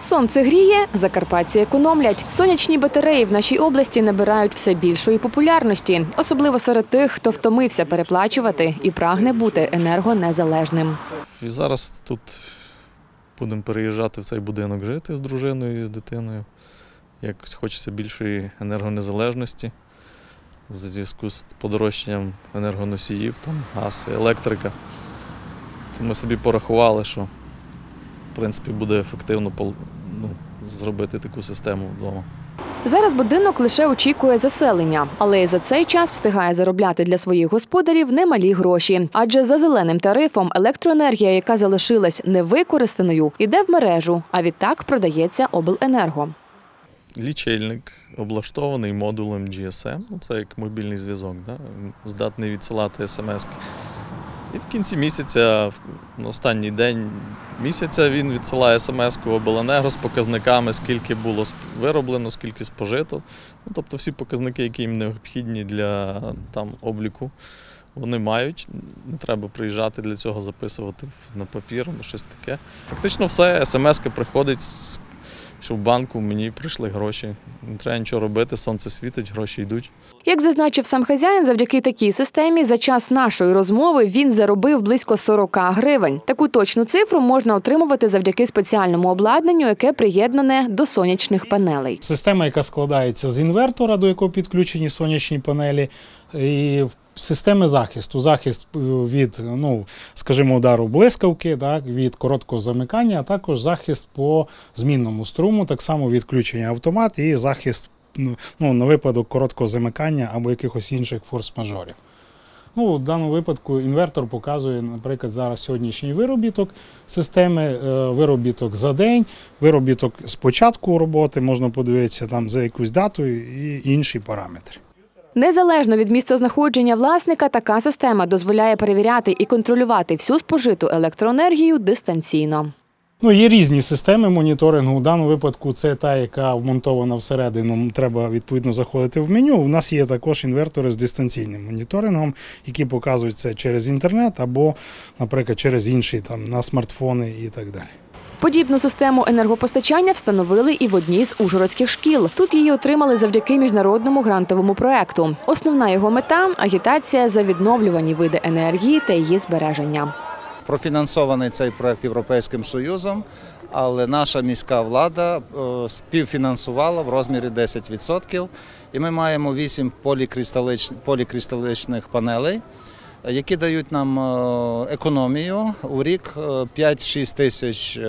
Сонце гріє, закарпатці економлять. Сонячні батареї в нашій області набирають все більшої популярності, особливо серед тих, хто втомився переплачувати і прагне бути енергонезалежним. І зараз тут будемо переїжджати в цей будинок жити з дружиною і з дитиною. Якось хочеться більшої енергонезалежності в зв'язку з подорожчанням енергоносіїв, там, газ, електрика. То ми собі порахували, що принципі буде ефективно ну, зробити таку систему вдома. Зараз будинок лише очікує заселення, але і за цей час встигає заробляти для своїх господарів немалі гроші. Адже за зеленим тарифом електроенергія, яка залишилась невикористаною, іде в мережу, а відтак продається обленерго. Лічильник облаштований модулем GSM, ну це як мобільний зв'язок, да? здатний відсилати смс. І в кінці місяця, в останній день місяця, він відсилає смс в обленерго з показниками, скільки було вироблено, скільки спожито. Ну, тобто всі показники, які їм необхідні для там, обліку, вони мають. Не треба приїжджати для цього, записувати на папір, або щось таке. Фактично все, смс приходить з що в банку мені прийшли гроші. Не треба нічого робити, сонце світить, гроші йдуть. Як зазначив сам хазяїн, завдяки такій системі за час нашої розмови він заробив близько 40 гривень. Таку точну цифру можна отримувати завдяки спеціальному обладнанню, яке приєднане до сонячних панелей. Система, яка складається з інвертора, до якого підключені сонячні панелі, і системи захисту. Захист е, від, ну, скажімо, удару блискавки, так, від короткого замикання, а також захист по змінному струму, так само відключення автомат і захист ну, ну, на випадок короткого замикання або якихось інших форс-мажорів. Ну, в даному випадку інвертор показує, наприклад, зараз сьогоднішній виробіток системи, е, виробіток за день, виробіток з початку роботи, можна подивитися там за якусь дату і інші параметри. Незалежно від місця знаходження власника, така система дозволяє перевіряти і контролювати всю спожиту електроенергію дистанційно. Ну, є різні системи моніторингу. У даному випадку це та, яка вмонтована всередину. Треба відповідно заходити в меню. У нас є також інвертори з дистанційним моніторингом, які показують це через інтернет або, наприклад, через інші там на смартфони і так далі. Подібну систему енергопостачання встановили і в одній з ужгородських шкіл. Тут її отримали завдяки міжнародному грантовому проекту. Основна його мета агітація за відновлювані види енергії та її збереження. профінансований цей проект Європейським Союзом, але наша міська влада е, співфінансувала в розмірі 10%. І ми маємо 8 полікристалич- полікристаличних панелей, які дають нам е, економію у рік е, 5-6 тисяч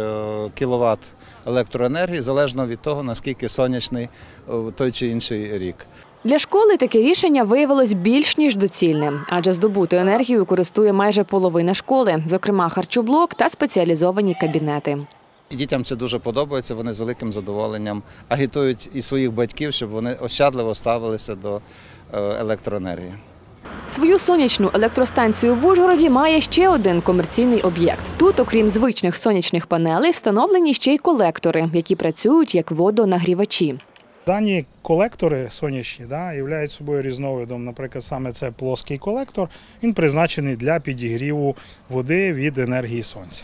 кВт електроенергії, залежно від того, наскільки сонячний е, той чи інший рік. Для школи таке рішення виявилось більш ніж доцільним, адже здобуту енергію користує майже половина школи, зокрема харчоблок та спеціалізовані кабінети. І дітям це дуже подобається. Вони з великим задоволенням агітують і своїх батьків, щоб вони ощадливо ставилися до е, електроенергії. Свою сонячну електростанцію в Ужгороді має ще один комерційний об'єкт. Тут, окрім звичних сонячних панелей, встановлені ще й колектори, які працюють як водонагрівачі. Дані колектори сонячні да, являють собою різновидом. Наприклад, саме це плоский колектор. Він призначений для підігріву води від енергії сонця.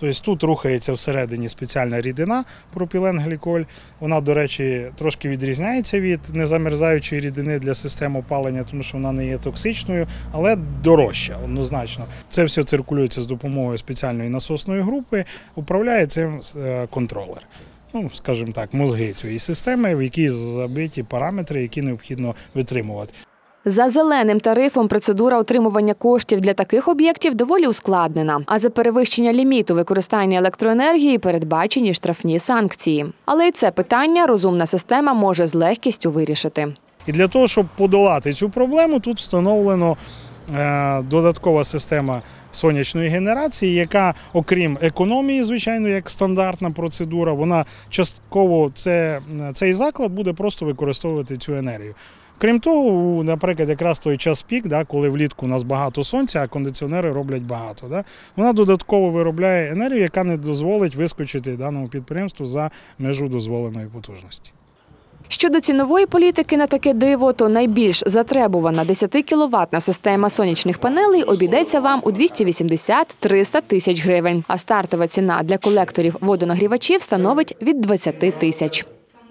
Тобто тут рухається всередині спеціальна рідина пропіленгліколь. Вона, до речі, трошки відрізняється від незамерзаючої рідини для систем опалення, тому що вона не є токсичною, але дорожча однозначно. Це все циркулюється з допомогою спеціальної насосної групи. Управляє цим е, контролер ну, скажімо так, мозги цієї системи, в якій забиті параметри, які необхідно витримувати. За зеленим тарифом процедура отримування коштів для таких об'єктів доволі ускладнена. А за перевищення ліміту використання електроенергії передбачені штрафні санкції. Але й це питання розумна система може з легкістю вирішити. І для того, щоб подолати цю проблему, тут встановлено е, додаткова система сонячної генерації, яка, окрім економії, звичайно, як стандартна процедура, вона частково це, цей заклад буде просто використовувати цю енергію. Крім того, наприклад, якраз той час пік, да, коли влітку у нас багато сонця, а кондиціонери роблять багато. Да, вона додатково виробляє енергію, яка не дозволить вискочити даному підприємству за межу дозволеної потужності. Щодо цінової політики на таке диво, то найбільш затребувана 10 кіловатна система сонячних панелей обійдеться вам у 280-300 тисяч гривень. А стартова ціна для колекторів водонагрівачів становить від 20 тисяч.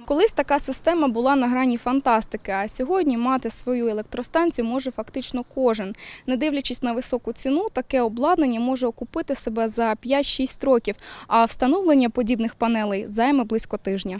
Колись така система була на грані фантастики, а сьогодні мати свою електростанцію може фактично кожен. Не дивлячись на високу ціну, таке обладнання може окупити себе за 5-6 років, а встановлення подібних панелей займе близько тижня.